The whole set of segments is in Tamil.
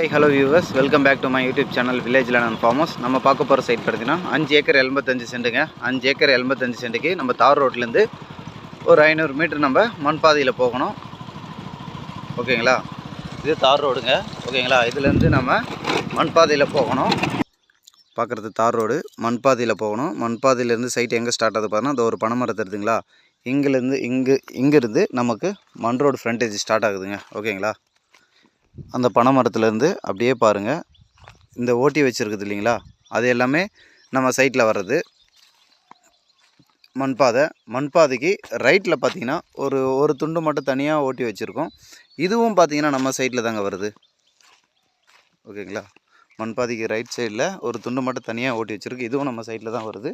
Hi hello viewers welcome back to my YouTube channel வில்லேஜில் நான் ஃபார்மஸ் நம்ம பார்க்க போகிற சைட் பார்த்தீங்கன்னா அஞ்சு ஏக்கர் எண்பத்தஞ்சு சென்ட்டுங்க அஞ்சு ஏக்கர் எண்பத்தஞ்சு சென்ட்டுக்கு நம்ம தார் ரோட்லேருந்து ஒரு ஐநூறு மீட்டர் நம்ம மண் பாதையில் போகணும். ஓகேங்களா? இது தார் ரோடுங்க. ஓகேங்களா? இதுலேருந்து நம்ம மண் பாதையில் போகணும். பார்க்குறது தார் ரோடு. மண் பாதையில் போகணும். மண் பாதையிலேருந்து சைட் எங்கே ஸ்டார்ட் ஆகுது பார்த்தீங்கன்னா அது ஒரு பனைமரம் தெரியுதுங்களா இங்கேருந்து இங்கே இங்கேருந்து நமக்கு மண் ரோடு ஃப்ரண்டேஜ் ஸ்டார்ட் ஆகுதுங்க. ஓகேங்களா? அந்த பனை மரத்துலேருந்து அப்படியே பாருங்கள் இந்த ஓட்டி வச்சுருக்குது இல்லைங்களா? அது எல்லாமே நம்ம சைட்டில் வர்றது. மண்பாதை. மண்பாதைக்கு ரைட்டில் பார்த்தீங்கன்னா ஒரு ஒரு துண்டு மட்டும் தனியாக ஓட்டி வச்சுருக்கோம். இதுவும் பார்த்தீங்கன்னா நம்ம சைட்டில் தாங்க வருது. ஓகேங்களா? மண்பாதைக்கு ரைட் சைடில் ஒரு துண்டு மட்டும் தனியாக ஓட்டி வச்சுருக்கு. இதுவும் நம்ம சைட்டில் தான் வருது.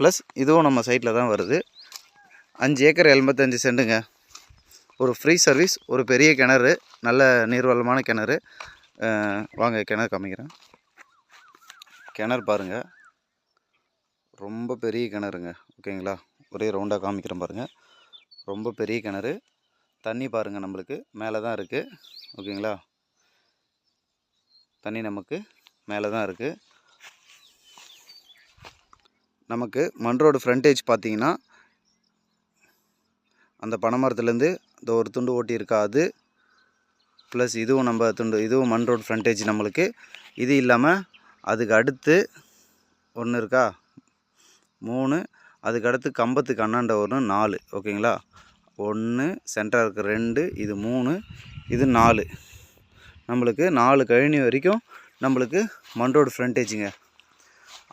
ப்ளஸ் இதுவும் நம்ம சைட்டில் தான் வருது. அஞ்சு ஏக்கர் எண்பத்தஞ்சு சென்ட்டுங்க ஒரு ஃப்ரீ சர்வீஸ் ஒரு பெரிய கிணறு நல்ல நீர்வளமான கிணறு. வாங்க கிணறு காமிக்கிறேன். கிணறு பாருங்கள் ரொம்ப பெரிய கிணறுங்க. ஓகேங்களா? ஒரே ரவுண்டாக காமிக்கிறேன் பாருங்கள் ரொம்ப பெரிய கிணறு. தண்ணி பாருங்கள் நம்மளுக்கு. மேலே தான் இருக்குது ஓகேங்களா? தண்ணி நமக்கு மேலே தான் இருக்குது நமக்கு மண் ரோடு ஃப்ரண்டேஜ் பார்த்தீங்கன்னா அந்த பனைமரத்துலேருந்து இந்த ஒரு துண்டு ஓட்டி இருக்கா அது ப்ளஸ் இதுவும் நம்ம துண்டு இதுவும் மண் ரோடு ஃப்ரண்டேஜ் நம்மளுக்கு. இது இல்லாமல் அதுக்கு அடுத்து ஒன்று இருக்கா? மூணு. அதுக்கு அடுத்து கம்பத்துக்கு அண்ணாண்ட ஒன்று நாலு. ஓகேங்களா? ஒன்று சென்டராக இருக்க ரெண்டு இது மூணு இது நாலு. நம்மளுக்கு நாலு கழனி வரைக்கும் நம்மளுக்கு மண் ரோடு ஃப்ரண்டேஜுங்க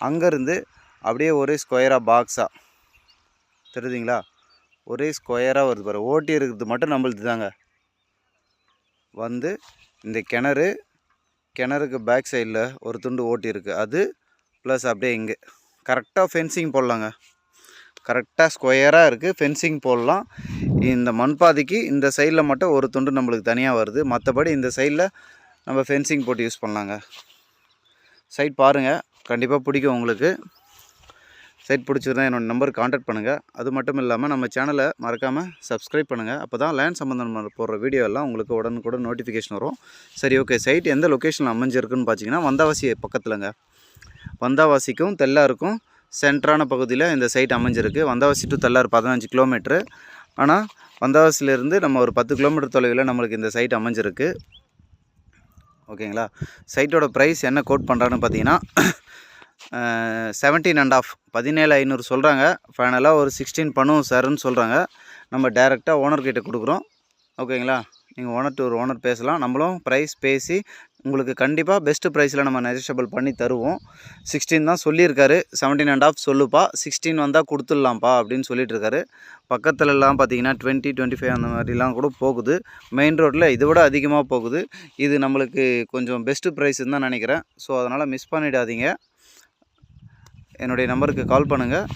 அங்கேருந்து அப்படியே ஒரே ஸ்கொயராக பாக்ஸாக தெரியுதுங்களா? ஒரே ஸ்கொயராக வருது பாரு. ஓட்டி இருக்கிறது மட்டும் நம்மளுது தாங்க வந்து இந்த கிணறு கிணறுக்கு பேக் சைடில் ஒரு துண்டு ஓட்டி இருக்குது அது ப்ளஸ் அப்படியே இங்கே. கரெக்டாக ஃபென்சிங் போடலாங்க. கரெக்டாக ஸ்கொயராக இருக்குது ஃபென்சிங் போடலாம். இந்த மண்பாதைக்கு இந்த சைடில் மட்டும் ஒரு துண்டு நம்மளுக்கு தனியாக வருது. மற்றபடி இந்த சைடில் நம்ம ஃபென்சிங் போட்டு யூஸ் பண்ணலாங்க. சைட் பாருங்கள் கண்டிப்பாக பிடிக்கும் உங்களுக்கு. சைட் பிடிச்சிருந்தா என்னோடய நம்பருக்கு காண்டாக்ட் பண்ணுங்கள் அது மட்டும் இல்லாமல் நம்ம சேனலை மறக்காமல் சப்ஸ்கிரைப் பண்ணுங்கள் அப்போ தான் லேண்ட் சம்மந்தமாக போடுற வீடியோ எல்லாம் உங்களுக்கு உடனுக்குடன் நோட்டிஃபிகேஷன் வரும். சரி ஓகே சைட் எந்த லொக்கேஷனில் அமைஞ்சிருக்குன்னு பார்த்தீங்கன்னா வந்தாவாசி பக்கத்தில்ங்க. வந்தாவாசிக்கும் தெல்லாருக்கும் சென்டரான பகுதியில் இந்த சைட் அமைஞ்சிருக்கு. வந்தாவாசி டு தெல்லார் பதினஞ்சு கிலோமீட்ரு ஆனால் வந்தாவாசிலேருந்து நம்ம ஒரு பத்து கிலோமீட்டர் தொலைவில் நம்மளுக்கு இந்த சைட் அமைஞ்சிருக்கு. ஓகேங்களா சைட்டோட ப்ரைஸ் என்ன கோட் பண்ணுறான்னு பார்த்தீங்கன்னா செவன்டீன் அண்ட் ஆஃப் பதினேழு ஐநூறு சொல்கிறாங்க ஃபைனலாக ஒரு சிக்ஸ்டீன் பண்ணுவோம் சார்னு சொல்கிறாங்க நம்ம டேரெக்டாக ஓனர்கிட்ட கொடுக்குறோம். ஓகேங்களா? நீங்கள் ஓனர் டு ஒரு ஓனர் பேசலாம். நம்மளும் ப்ரைஸ் பேசி உங்களுக்கு கண்டிப்பாக பெஸ்ட்டு ப்ரைஸில் நம்ம நெஜஸ்டபிள் பண்ணி தருவோம். சிக்ஸ்டீன் தான் சொல்லியிருக்காரு. செவன்டீன் அண்ட் ஆஃப் சொல்லுப்பா. சிக்ஸ்டீன் வந்தால் கொடுத்துடலாம்ப்பா அப்படின்னு சொல்லிட்டு இருக்காரு பக்கத்துலலாம் பார்த்தீங்கன்னா டுவெண்ட்டி டுவெண்ட்டி ஃபைவ் அந்த மாதிரிலாம் கூட போகுது. மெயின் ரோட்டில் இதை விட அதிகமாக போகுது. இது நம்மளுக்கு கொஞ்சம் பெஸ்ட்டு ப்ரைஸ்ன்னு தான் நினைக்கிறேன். ஸோ அதனால் மிஸ் பண்ணிடாதீங்க. என்னுடைய நம்பருக்கு கால் பண்ணுங்கள்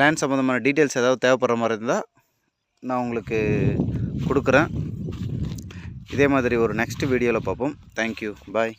லேண்ட் சம்மந்தமான டீட்டெயில்ஸ் ஏதாவது தேவைப்படுற மாதிரி இருந்தால் நான் உங்களுக்கு கொடுக்குறேன். இதே மாதிரி ஒரு நெக்ஸ்ட் வீடியோவில் பார்ப்போம். Thank you bye